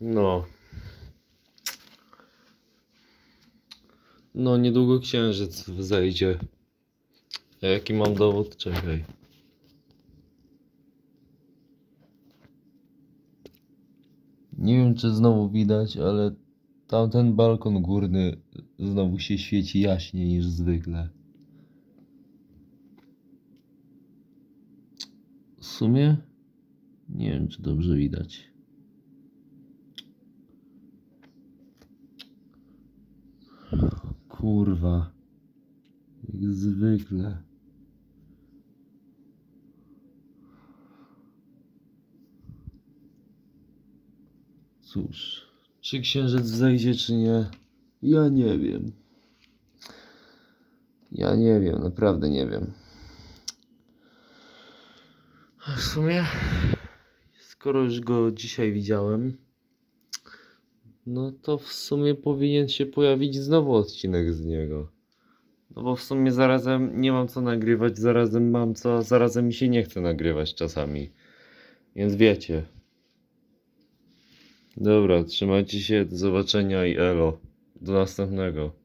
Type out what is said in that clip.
No. No, niedługo księżyc wzejdzie. A jaki mam dowód? Czekaj. Nie wiem, czy znowu widać, ale tamten balkon górny znowu się świeci jaśniej niż zwykle. W sumie nie wiem, czy dobrze widać. Kurwa. Jak zwykle. Cóż, czy księżyc zejdzie, czy nie? Ja nie wiem. Ja nie wiem, naprawdę nie wiem. A W sumie, skoro już go dzisiaj widziałem, no to w sumie powinien się pojawić znowu odcinek z niego. No bo w sumie zarazem nie mam co nagrywać, zarazem mam co, zarazem mi się nie chce nagrywać czasami. Więc wiecie. Dobra, trzymajcie się, do zobaczenia i elo. Do następnego.